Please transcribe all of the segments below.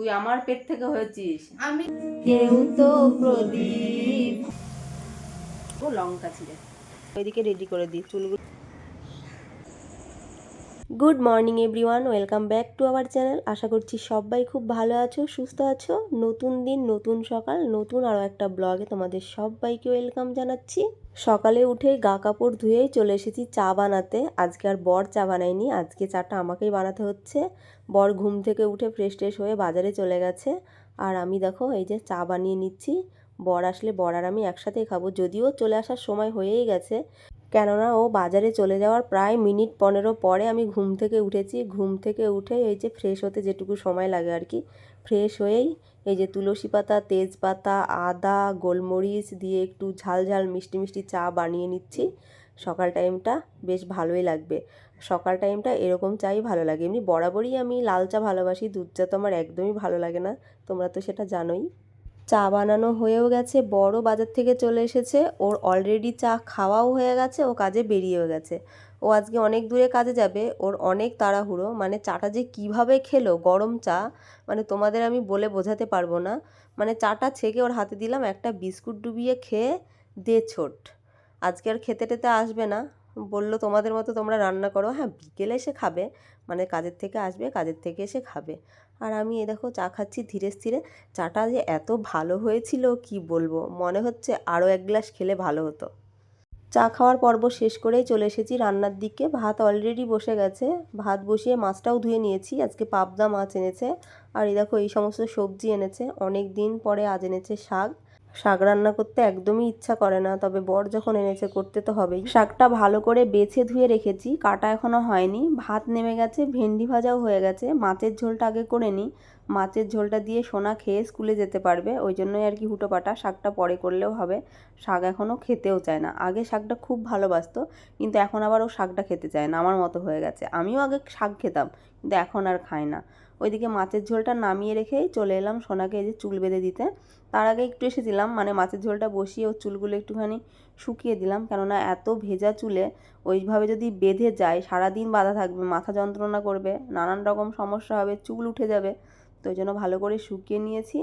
তুই আমার পেট থেকে হয়েছিস। আমি কেউ তো প্রদীপ। ও লঙ্কা ছিঁড়ে। ওইদিকে রেডি করে দিই চুলগুলো। Good morning everyone welcome back to our channel আশা করছি সবাই খুব ভালো আছো, সুস্থ আছো। নতুন দিন, নতুন সকাল, নতুন আরও একটা ব্লগে তোমাদের সবাইকে ওয়েলকাম জানাচ্ছি। সকালে উঠে গা কাপড় ধুয়েই চলে এসেছি চা বানাতে। আজকে আর বর চা বানায়নি, আজকে চাটা আমাকেই বানাতে হচ্ছে। বর ঘুম থেকে উঠে ফ্রেশ ট্রেশ হয়ে বাজারে চলে গেছে। আর আমি দেখো, এই যে চা বানিয়ে নিচ্ছি। বর আসলে, বর আর আমি একসাথেই খাব। যদিও চলে আসার সময় হয়েই গেছে কেননা ও বাজারে চলে যাওয়ার প্রায় মিনিট পনেরো পরে আমি ঘুম থেকে উঠেছি। ঘুম থেকে উঠে এই যে ফ্রেশ হতে যেটুকু সময় লাগে আর কি ফ্রেশ হয়েই এই যে তুলসী পাতা, তেজপাতা, আদা, গোলমরিচ দিয়ে একটু ঝাল ঝাল মিষ্টি মিষ্টি চা বানিয়ে নিচ্ছি। সকাল টাইমটা বেশ ভালোই লাগবে। সকাল টাইমটা এরকম চাই ভালো লাগে। এমনি বরাবরই আমি লাল চা ভালোবাসি, দুধ চা তো আমার একদমই ভালো লাগে না। তোমরা তো সেটা জানোই। চা বানানো হয়েও গেছে, বড় বাজার থেকে চলে এসেছে। ওর অলরেডি চা খাওয়াও হয়ে গেছে, ও কাজে বেরিয়েও গেছে। ও আজকে অনেক দূরে কাজে যাবে, ওর অনেক তাড়াহুড়ো। মানে চাটা যে কীভাবে খেলো, গরম চা মানে তোমাদের আমি বলে বোঝাতে পারব না। মানে চাটা ছেঁকে ওর হাতে দিলাম, একটা বিস্কুট ডুবিয়ে খেয়ে দে ছোট। আজকে আর খেতে টেতে আসবে না। বলল, তোমাদের মতো তোমরা রান্না করো। হ্যাঁ বিকেলে এসে খাবে। মানে কাজের থেকে আসবে, কাজের থেকে এসে খাবে। আর আমি এ দেখো চা খাচ্ছি ধীরে স্থিরে। চাটা যে এত ভালো হয়েছিল, কি বলব? মনে হচ্ছে আরও এক গ্লাস খেলে ভালো হতো। চা খাওয়ার পর্ব শেষ করেই চলে এসেছি রান্নার দিকে। ভাত অলরেডি বসে গেছে। ভাত বসিয়ে মাছটাও ধুয়ে নিয়েছি। আজকে পাবদা মাছ এনেছে। আর এই দেখো এই সমস্ত সবজি এনেছে। অনেক দিন পরে আজ এনেছে শাক। শাক রান্না করতে একদমই ইচ্ছা করে না, তবে বর যখন এনেছে করতে তো হবেই। শাকটা ভালো করে বেছে ধুয়ে রেখেছি, কাটা এখনও হয়নি। ভাত নেমে গেছে, ভেন্ডি ভাজাও হয়ে গেছে। মাছের ঝোলটা আগে করে নিই। মাছের ঝোলটা দিয়ে সোনা খেয়ে স্কুলে যেতে পারবে, ওই জন্যই আর কি হুটো পাটা শাকটা পরে করলেও হবে। শাক এখনও খেতেও চায় না। আগে শাকটা খুব ভালোবাসতো, কিন্তু এখন আবার ও শাকটা খেতে চায় না। আমার মতো হয়ে গেছে। আমিও আগে শাক খেতাম, কিন্তু এখন আর খায় না। ওইদিকে মাছের ঝোলটা নামিয়ে রেখেই চলে এলাম সোনাকে এই যে চুল বেঁধে দিতে। তার আগে একটু এসে দিলাম মানে মাছের ঝোলটা বসিয়ে ওর চুলগুলো একটুখানি শুকিয়ে দিলাম। কেননা এত ভেজা চুলে ওইভাবে যদি বেঁধে যায়, সারাদিন বাঁধা থাকবে, মাথা যন্ত্রণা করবে, নানান রকম সমস্যা হবে, চুল উঠে যাবে। তো ওই জন্য ভালো করে শুকিয়ে নিয়েছি।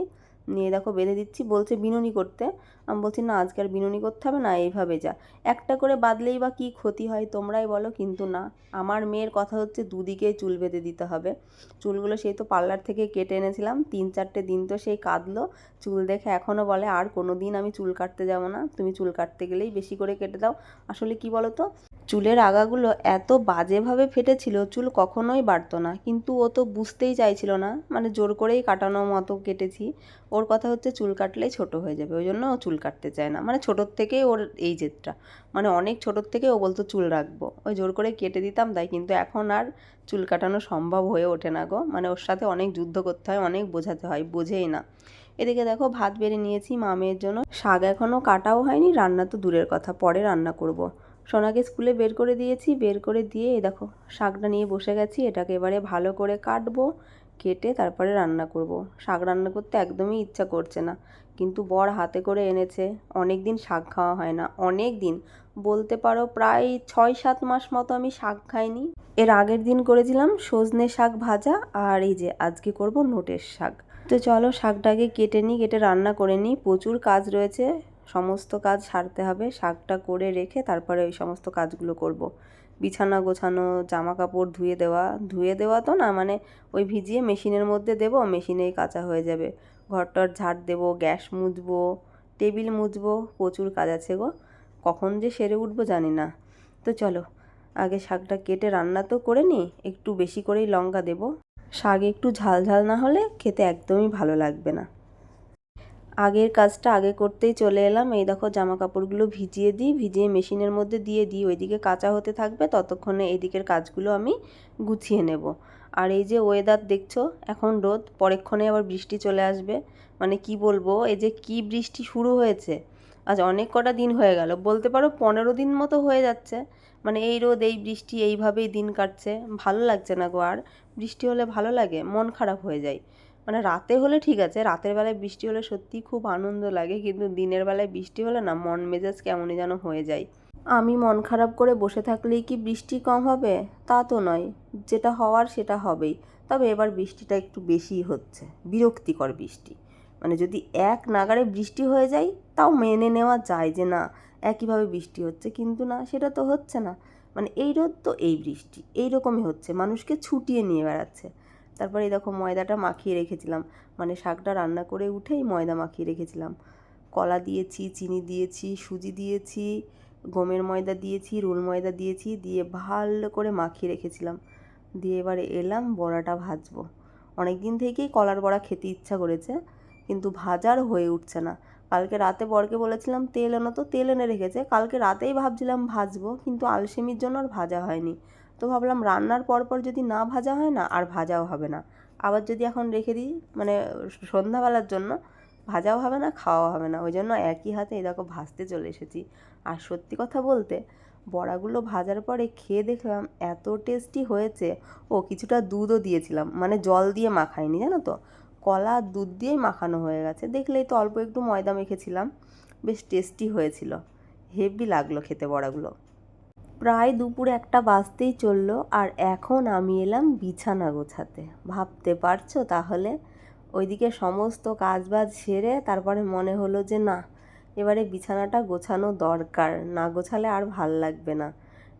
নিয়ে দেখো বেঁধে দিচ্ছি, বলছে বিনুনি করতে। আমি বলছি, না, আজকে আর বিনুনি করতে হবে না, এইভাবে যা। একটা করে বাঁধলেই বা কী ক্ষতি হয় তোমরাই বলো, কিন্তু না। আমার মেয়ের কথা হচ্ছে দুদিকেই চুল বেঁধে দিতে হবে। চুলগুলো সেই তো পার্লার থেকে কেটে এনেছিলাম, তিন চারটে দিন তো সেই কাঁদলো। চুল দেখে এখনও বলে, আর কোনো দিন আমি চুল কাটতে যাব না, তুমি চুল কাটতে গেলেই বেশি করে কেটে দাও। আসলে কি বলো তো চুলের আগাগুলো এত বাজেভাবে ফেটেছিল, চুল কখনোই বাড়তো না। কিন্তু ও তো বুঝতেই চাইছিল না মানে জোর করেই কাটানোর মতো কেটেছি। ওর কথা হচ্ছে চুল কাটলেই ছোট হয়ে যাবে, ওই জন্য ও চুল কাটতে চায় না। মানে ছোটোর থেকেই ওর এই জেদটা। মানে অনেক ছোটোর থেকে ও বলতো, চুল রাখব। ওই জোর করে কেটে দিতাম তাই, কিন্তু এখন আর চুল কাটানো সম্ভব হয়ে ওঠে না গো। মানে ওর সাথে অনেক যুদ্ধ করতে হয়, অনেক বোঝাতে হয়, বোঝেই না। এদিকে দেখো, ভাত বেড়ে নিয়েছি মামের জন্য। শাক এখনও কাটাও হয়নি, রান্না তো দূরের কথা, পরে রান্না করব। সোনাকে স্কুলে বের করে দিয়েছি, বের করে দিয়ে দেখো, শাকটা নিয়ে বসে গেছি, এটাকে এবারে ভালো করে কাটবো। কেটে তারপরে রান্না করব। শাক রান্না করতে একদমই ইচ্ছা করছে না। কিন্তু বর হাতে করে এনেছে। অনেক দিন শাক খাওয়া হয় না। অনেক দিন বলতে পারো প্রায় ছয় সাত মাস মতো আমি শাক খাইনি। এর আগের দিন করেছিলাম সজনে শাক ভাজা আর এই যে আজকে করব নোটের শাক। তো চলো শাকটাকে কেটে নিই, কেটে রান্না করে নিই। প্রচুর কাজ রয়েছে। সমস্ত কাজ সারতে হবে। শাকটা করে রেখে তারপরে ওই সমস্ত কাজগুলো করব। বিছানা গোছানো জামা কাপড় ধুয়ে দেওয়া। ধুয়ে দেওয়া তো না মানে ওই ভিজিয়ে মেশিনের মধ্যে দেবো, মেশিনেই কাঁচা হয়ে যাবে। ঘরটর ঝাড় দেবো, গ্যাস মুছবো, টেবিল মুছবো, প্রচুর কাজ আছে গো। কখন যে সেরে উঠবো জানি না। তো চলো, আগে শাকটা কেটে রান্না তো করে নিই, একটু বেশি করেই লঙ্কা দেবো। শাক একটু ঝাল ঝাল না হলে খেতে একদমই ভালো লাগবে না। আগের কাজটা আগে করতেই চলে এলাম। এই দেখো জামা কাপড়গুলো ভিজিয়ে দিই, ভিজিয়ে মেশিনের মধ্যে দিয়ে দিই। ওইদিকে কাঁচা হতে থাকবে, ততক্ষণে এইদিকের কাজগুলো আমি গুছিয়ে নেব। আর এই যে ওয়েদার দেখছ, এখন রোদ, পরেক্ষণে আবার বৃষ্টি চলে আসবে। মানে কি বলব, এই যে কি বৃষ্টি শুরু হয়েছে, আজ অনেক কটা দিন হয়ে গেল। বলতে পারো পনেরো দিন মতো হয়ে যাচ্ছে। মানে এই রোদ, এই বৃষ্টি, এইভাবেই দিন কাটছে। ভালো লাগছে না গো আর? বৃষ্টি হলে ভালো লাগে, মন খারাপ হয়ে যায়। মানে রাতে হলে ঠিক আছে, রাতের বেলায় বৃষ্টি হলে সত্যিই খুব আনন্দ লাগে, কিন্তু দিনের বেলায় বৃষ্টি হলে না মন মেজাজ কেমনই যেন হয়ে যায়। আমি মন খারাপ করে বসে থাকলেই কি বৃষ্টি কম হবে? তা তো নয়, যেটা হওয়ার সেটা হবেই। তবে এবার বৃষ্টিটা একটু বেশিই হচ্ছে, বিরক্তিকর বৃষ্টি। মানে যদি এক নাগারে বৃষ্টি হয়ে যায়, তাও মেনে নেওয়া যায় যে না, একইভাবে বৃষ্টি হচ্ছে, কিন্তু না, সেটা তো হচ্ছে না। মানে এই রোদ তো এই বৃষ্টি, এই রকমই হচ্ছে, মানুষকে ছুটিয়ে নিয়ে বেড়াচ্ছে। তারপরে এই দেখো ময়দাটা মাখিয়ে রেখেছিলাম। মানে শাকটা রান্না করে উঠেই ময়দা মাখিয়ে রেখেছিলাম। কলা দিয়েছি, চিনি দিয়েছি, সুজি দিয়েছি, গমের ময়দা দিয়েছি, রোল ময়দা দিয়েছি, দিয়ে ভালো করে মাখিয়ে রেখেছিলাম। দিয়ে এবারে এলাম, বড়াটা ভাজবো। অনেক দিন থেকেই কলার বড়া খেতে ইচ্ছা করেছে, কিন্তু ভাজার হয়ে উঠছে না। কালকে রাতে বরকে বলেছিলাম, তেল এনো তো, তেল এনে রেখেছে। কালকে রাতেই ভাবছিলাম ভাজবো, কিন্তু আলসেমির জন্য আর ভাজা হয়নি। তো ভাবলাম রান্নার পর পর যদি না ভাজা হয় না, আর ভাজাও হবে না। আবার যদি এখন রেখে দিই মানে সন্ধ্যাবেলার জন্য, ভাজাও হবে না, খাওয়াও হবে না। ওই জন্য একই হাতে দেখো ভাজতে চলে এসেছি। আর সত্যি কথা বলতে, বড়াগুলো ভাজার পরে খেয়ে দেখলাম এত টেস্টি হয়েছে। ও, কিছুটা দুধও দিয়েছিলাম মানে জল দিয়ে মাখাইনি জানো তো? কলা, দুধ দিয়েই মাখানো হয়ে গেছে। দেখলেই তো অল্প একটু ময়দা মেখেছিলাম। বেশ টেস্টি হয়েছিল। হেভি লাগল খেতে বড়াগুলো। প্রায় দুপুর একটা বাজতেই চলল আর এখন আমি এলাম বিছানা গোছাতে। ভাবতে পারছ তাহলে? ওইদিকে সমস্ত কাজবাজ সেরে তারপরে মনে হলো যে না, এবারে বিছানাটা গোছানো দরকার, না গোছালে আর ভালো লাগবে না।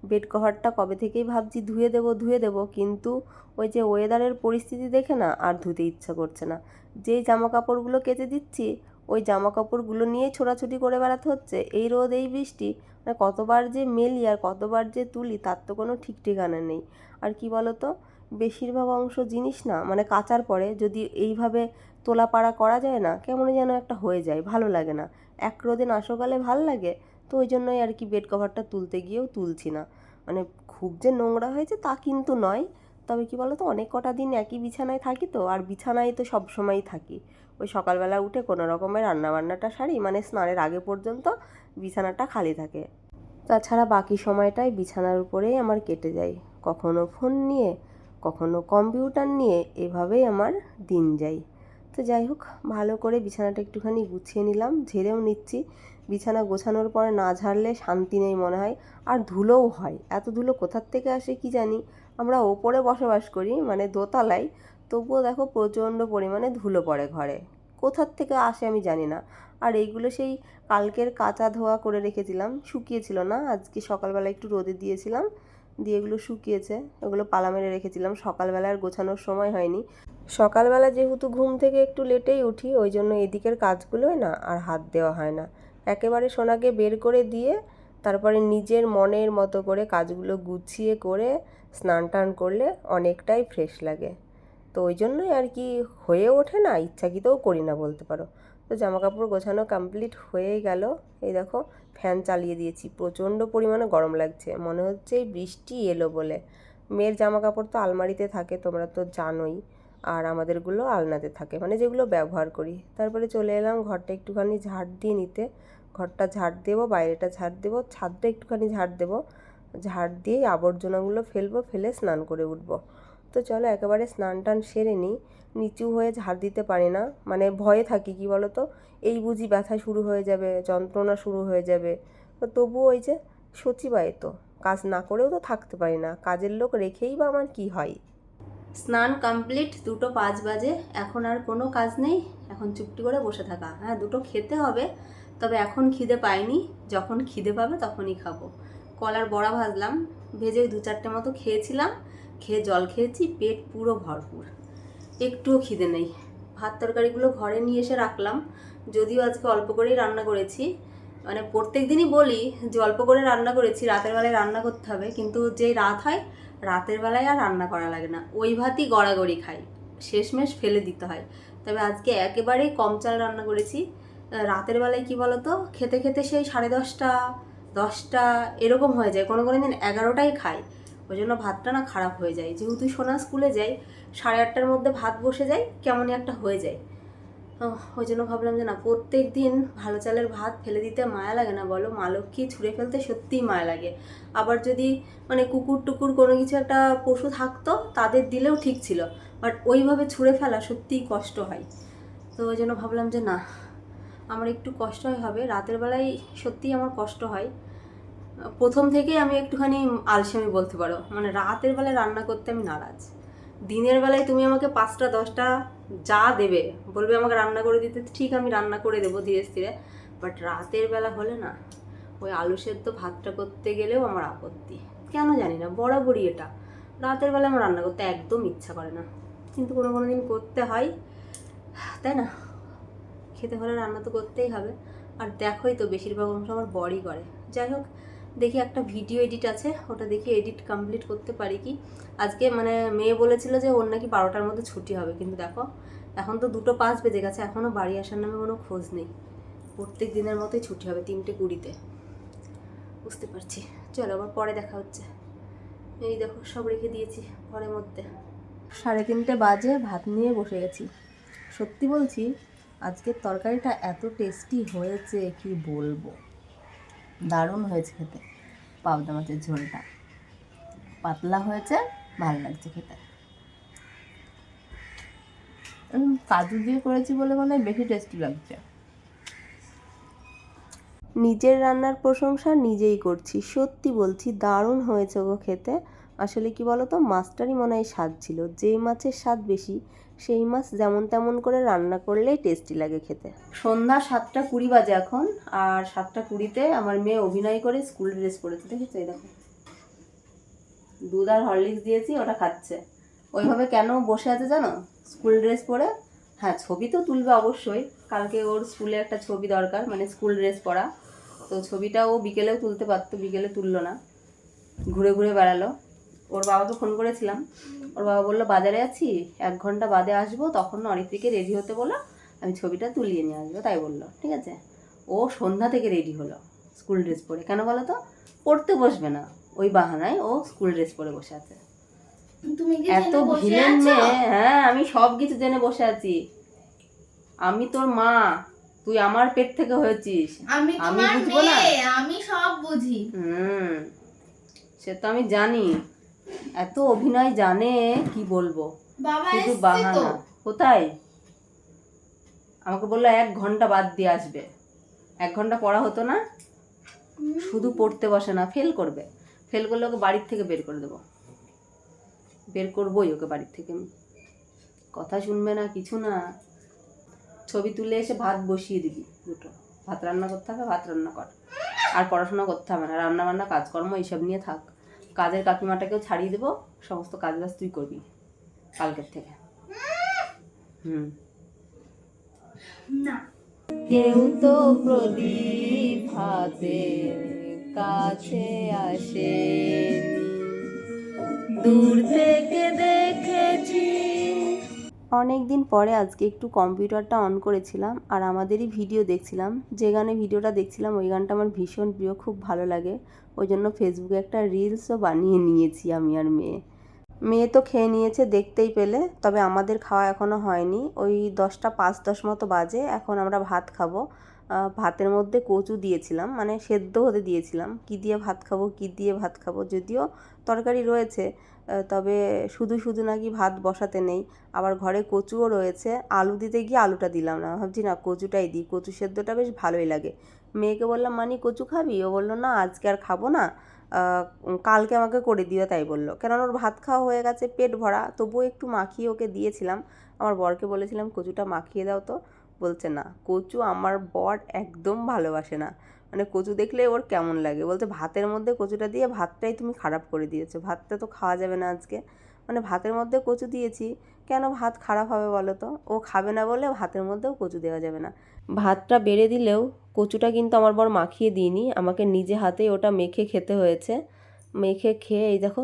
বেড কভারটা কবে থেকেই ভাবছি ধুয়ে দেবো ধুয়ে দেবো, কিন্তু ওই যে ওয়েদারের পরিস্থিতি দেখে না আর ধুতে ইচ্ছা করছে না। যেই জামা কাপড়গুলো কেচে দিচ্ছি ওই জামা কাপড়গুলো নিয়েই ছোটাছুটি করে বেড়াতে হচ্ছে। এই রোদ, এই বৃষ্টি মানে কতবার যে মেলি আর কতবার যে তুলি, তার তো কোনো ঠিক ঠিকানা নেই। আর কি বলো তো বেশিরভাগ অংশ জিনিস না মানে কাচার পরে যদি এইভাবে তোলা তোলাপাড়া করা যায় না, কেমন যেন একটা হয়ে যায়, ভালো লাগে না। এক রোদে না সকালে ভালো লাগে? তো ওই জন্যই আর কি বেড কভারটা তুলতে গিয়েও তুলছি না। মানে খুব যে নোংরা হয়েছে তা কিন্তু নয়। তবে কি বলো তো অনেক কটা দিন একই বিছানায় থাকি তো, আর বিছানায় তো সবসময়ই থাকি। ওই সকালবেলা উঠে কোনো রকমের রান্নাবান্নাটা সারি মানে স্নানের আগে পর্যন্ত বিছানাটা খালি থাকে। তাছাড়া বাকি সময়টাই বিছানার উপরেই আমার কেটে যায়। কখনো ফোন নিয়ে, কখনো কম্পিউটার নিয়ে এভাবেই আমার দিন যায়। তো যাই হোক, ভালো করে বিছানাটা একটুখানি গুছিয়ে নিলাম, ঝেড়েও নিচ্ছি। বিছানা গোছানোর পরে না ঝাড়লে শান্তি নেই মনে হয়, আর ধুলোও হয়। এত ধুলো কোথার থেকে আসে কি জানি? আমরা ওপরে বসবাস করি মানে দোতলায়। তবুও দেখো প্রচণ্ড পরিমাণে ধুলো পড়ে ঘরে। কোথার থেকে আসে আমি জানি না। আর এইগুলো সেই কালকের কাঁচা ধোয়া করে রেখেছিলাম, শুকিয়েছিল না। আজকে সকালবেলা একটু রোদে দিয়েছিলাম, দিয়ে এগুলো শুকিয়েছে। ওগুলো পালা মেরে রেখেছিলাম। সকালবেলা আর গোছানোর সময় হয়নি। সকালবেলা যেহেতু ঘুম থেকে একটু লেটেই উঠি, ওই জন্য এদিকের কাজগুলোই না আর হাত দেওয়া হয় না। একেবারে সোনাকে বের করে দিয়ে তারপরে নিজের মনের মতো করে কাজগুলো গুছিয়ে করে স্নান টান করলে অনেকটাই ফ্রেশ লাগে। তো ওই জন্যই আর কি হয়ে ওঠে না, ইচ্ছাকৃতও করি না বলতে পারো। তো জামা কাপড় গোছানো কমপ্লিট হয়ে গেল। এই দেখো ফ্যান চালিয়ে দিয়েছি, প্রচণ্ড পরিমাণে গরম লাগছে। মনে হচ্ছে এই বৃষ্টি এলো বলে। মেয়ের জামা কাপড় তো আলমারিতে থাকে, তোমরা তো জানোই। আর আমাদেরগুলো আলনাতে থাকে মানে যেগুলো ব্যবহার করি। তারপরে চলে এলাম, ঘরটা একটুখানি ঝাড় দিয়ে নিতে। ঘরটা ঝাড় দেবো, বাইরেটা ঝাড় দেবো, ছাদটা একটুখানি ঝাড় দেবো। ঝাড় দিয়ে আবর্জনাগুলো ফেলব, ফেলে স্নান করে উঠবো। তো চলো একেবারে স্নান টান সেরে নিই। নিচু হয়ে ঝাড় দিতে পারি না। মানে ভয়ে থাকি, কি বলো তো এই বুঝি ব্যথা শুরু হয়ে যাবে, যন্ত্রণা শুরু হয়ে যাবে। তো তবুও ওই যে সচিবায় তো, কাজ না করেও তো থাকতে পারি না। কাজের লোক রেখেই বা আমার কি হয়? স্নান কমপ্লিট, দুটো পাঁচ বাজে। এখন আর কোনো কাজ নেই। এখন চুপটি করে বসে থাকা। হ্যাঁ দুটো খেতে হবে, তবে এখন খিদে পাইনি। যখন খিদে পাবে তখনই খাব। কলার বড়া ভাজলাম, ভেজে দু চারটে মতো খেয়েছিলাম। খেয়ে জল খেয়েছি, পেট পুরো ভরপুর। একটুও খিদে নেই। ভাত তরকারিগুলো ঘরে নিয়ে এসে রাখলাম। যদিও আজকে অল্প করেই রান্না করেছি। মানে প্রত্যেক দিনই বলি যে অল্প করে রান্না করেছি, রাতের বেলায় রান্না করতে হবে। কিন্তু যেই রাত হয়, রাতের বেলায় আর রান্না করা লাগে না। ওই ভাতই গড়াগড়ি খাই। শেষমেশ ফেলে দিতে হয়। তবে আজকে একেবারেই কম চাল রান্না করেছি। রাতের বেলায় কি বলতো? খেতে খেতে সেই সাড়ে দশটা দশটা এরকম হয়ে যায়। কোনো কোনো দিন এগারোটাই খাই। ওই জন্য ভাতটা না খারাপ হয়ে যায়। যেহেতু সোনা স্কুলে যাই সাড়ে আটটার মধ্যে ভাত বসে যায়, কেমনই একটা হয়ে যায়। ওই জন্য ভাবলাম যে না প্রত্যেক দিন ভালো চালের ভাত ফেলে দিতে মায়া লাগে না বলো? মা লক্ষ্মী ছুঁড়ে ফেলতে সত্যিই মায়া লাগে। আবার যদি মানে কুকুর টুকুর কোনো কিছু একটা পশু থাকতো, তাদের দিলেও ঠিক ছিল। বাট ওইভাবে ছুঁড়ে ফেলা সত্যিই কষ্ট হয়। তো ওই জন্য ভাবলাম যে না, আমার একটু কষ্ট হবে। রাতের বেলায় সত্যিই আমার কষ্ট হয়। প্রথম থেকেই আমি একটুখানি আলসেমি বলতে পারো। মানে রাতের বেলায় রান্না করতে আমি নারাজ। দিনের বেলায় তুমি আমাকে পাঁচটা, দশটা যা দেবে, বলবে আমাকে রান্না করে দিতে, ঠিক আমি রান্না করে দেবো ধীরে ধীরে বাট রাতের বেলা হলে না, ওই আলু সেদ্ধ ভাতটা করতে গেলেও আমার আপত্তি। কেন জানি না, বরাবরই এটা। রাতের বেলা আমার রান্না করতে একদম ইচ্ছা করে না। কিন্তু কোনো কোনো দিন করতে হয়, তাই না? খেতে হলে রান্না তো করতেই হবে। আর দেখোই তো, বেশিরভাগ অংশ আমার বড়ি করে। যাই হোক দেখি একটা ভিডিও এডিট আছে, ওটা দেখি এডিট কমপ্লিট করতে পারি কি? আজকে মানে মেয়ে বলেছিল যে ওর নাকি বারোটার মধ্যে ছুটি হবে, কিন্তু দেখো, এখন তো দুটো পাঁচ বেজে গেছে এখনও বাড়ি আসার নামে কোনো খোঁজ নেই। প্রত্যেক দিনের মতোই ছুটি হবে তিনটে কুড়িতে। বুঝতে পারছি। চলো, আবার পরে দেখা হচ্ছে। এই দেখো, সব রেখে দিয়েছি ঘরের মধ্যে। সাড়ে তিনটে বাজে, ভাত নিয়ে বসে গেছি। সত্যি বলছি, আজকের তরকারিটা এত টেস্টি হয়েছে, কি বলব? দারুণ হয়েছে খেতে। পাবদা মাছের ঝোলটা। পাতলা হয়েছে, ভালো লাগছে খেতে। কাজু দিয়ে করেছি বলে মনে হয় বেশি টেস্টি লাগছে। নিজের রান্নার প্রশংসা নিজেই করছি। সত্যি বলছি, দারুণ হয়েছে গো খেতে। আসলে কি বলতো, মাছটারই মনে হয় স্বাদ ছিল। যেই মাছের স্বাদ বেশি সেই মাছ যেমন তেমন করে রান্না করলেই টেস্টি লাগে খেতে। সন্ধ্যা সাতটা কুড়ি বাজে এখন, আর সাতটা কুড়িতে আমার মেয়ে অভিনয় করে স্কুল ড্রেস পরেছে, দেখেছ? এই দেখো। দুধ আর হরলিক্স দিয়েছি, ওটা খাচ্ছে। ওইভাবে কেন বসে আছে জানো? স্কুল ড্রেস পরে? হ্যাঁ ছবি তো তুলবে অবশ্যই। কালকে ওর স্কুলে একটা ছবি দরকার মানে স্কুল ড্রেস পরা। তো ছবিটা ও বিকেলেও তুলতে পারতো, বিকেলে তুললো না। ঘুরে ঘুরে বেড়ালো। ওর বাবাকে ফোন করেছিলাম। ওর বাবা বলল বাজারে আছি এক ঘণ্টা বাদে আসব তখন অরিত্রীকে রেডি হতে বলো আমি ছবিটা তুলিয়ে নিয়ে আসব। তাই বলল ঠিক আছে? ও সন্ধ্যা থেকে রেডি হলো স্কুল ড্রেস পরে। কেন বলো তো? পড়তে বসবে না। ওই বাহানায় ও স্কুল ড্রেস পরে বসে আছে। এত ভিলেন মেয়ে। হ্যাঁ আমি সব কিছু জেনে বসে আছি। আমি তোর মা। তুই আমার পেট থেকে হয়েছিস। আমি বুঝব না? আমি সব বুঝি। হুম সে তো আমি জানি। এত অভিনয় জানে কি বলব? বাবা শুধু এসছে তো। বাহানা কোথায়? আমাকে বলল এক ঘণ্টা বাদ দিয়ে আসবে। এক ঘণ্টা পড়া হতো না? শুধু পড়তে বসে না ফেল করবে। ফেল করলে ওকে বাড়ির থেকে বের করে দেবো। বের করবোই ওকে বাড়ির থেকে। কথা শুনবে না কিছু না। ছবি তুলে এসে ভাত বসিয়ে দিবি দুটো। ভাত রান্না করতে হবে ভাত রান্না কর। আর পড়াশোনা করতে হবে না রান্না বান্না কাজকর্ম এইসব নিয়ে থাক। কাজের কাকিমাটাকেও ছাড়িয়ে দেবো সমস্ত কাজ বাজ তুই করবি কালকের থেকে। হুম। কেউ তো প্রদীপ হাতে কাছে আসে দূর থেকে দেখেছি অনেক দিন পরে আজকে একটু কম্পিউটারটা অন করেছিলাম আর আমাদেরই ভিডিও দেখছিলাম। যে গানে ভিডিওটা দেখছিলাম, ওই গানটা আমার ভীষণ প্রিয়, খুব ভালো লাগে। ওই জন্য ফেসবুকে একটা রিলসও বানিয়ে নিয়েছি আমি আর মেয়ে। মেয়ে তো খেয়ে নিয়েছে দেখতেই পেলে, তবে আমাদের খাওয়া এখনও হয়নি। ওই দশটা পাঁচ দশ মতো বাজে, এখন আমরা ভাত খাব। ভাতের মধ্যে কচু দিয়েছিলাম মানে সেদ্ধ হতে দিয়েছিলাম। কি দিয়ে ভাত খাব, কি দিয়ে ভাত খাব, যদিও তরকারি রয়েছে তবে শুধু শুধু নাকি ভাত বসাতে নেই, আবার ঘরে কচুও রয়েছে। আলু দিতে গিয়ে আলুটা দিলাম না। ভাবছি, না, কচুটাই দিই। কচু সেদ্ধটা বেশ ভালোই লাগে। মেয়েকে বললাম, মানি, কচু খাবি? ও বলল, না, আজকে আর খাব না। কালকে আমাকে করে দিও, তাই বলল। কেননা ওর ভাত খাওয়া হয়ে গেছে, পেট ভরা। তবুও একটু মাখিয়ে ওকে দিয়েছিলাম। আমার বরকে বলেছিলাম, কচুটা মাখিয়ে দাও তো। বলছে, না, কচু আমার বর একদম ভালোবাসে না। মানে কচু দেখলে ওর কেমন লাগে? বলছে, ভাতের মধ্যে কচুটা দিয়ে ভাতটাই তুমি খারাপ করে দিয়েছ। ভাতটা তো খাওয়া যাবে না আজকে। মানে ভাতের মধ্যে কচু দিয়েছি। কেন ভাত খারাপ হবে বলো তো? ও খাবে না বলে ভাতের মধ্যেও কচু দেওয়া যাবে না। ভাতটা বেড়ে দিলেও কচুটা কিন্তু আমার বর মাখিয়ে দিইনি। আমাকে নিজে হাতেই ওটা মেখে খেতে হয়েছে। মেখে খেয়ে এই দেখো,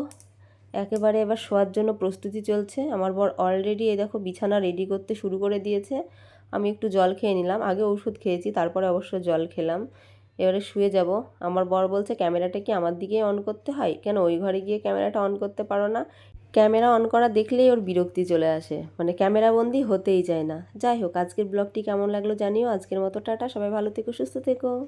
একেবারে এবার শোয়ার জন্য প্রস্তুতি চলছে। আমার বর অলরেডি এই দেখো বিছানা রেডি করতে শুরু করে দিয়েছে। আমি একটু জল খেয়ে নিলাম। আগে ওষুধ খেয়েছি, তারপরে অবশ্য জল খেলাম। এবারে শুয়ে যাব। আমার বর বলছে, ক্যামেরাটা কি আমার দিকেই অন করতে হয়? কেন? ওই ঘরে গিয়ে ক্যামেরাটা অন করতে পারো না? ক্যামেরা অন করা দেখলেই ওর বিরক্তি চলে আসে। মানে ক্যামেরা ক্যামেরাবন্দি হতেই যায় না। যাই হোক, আজকের ব্লগটি কেমন লাগল জানিও। আজকের মতো, টাটা। সবাই ভালো থেকো, সুস্থ থেকো।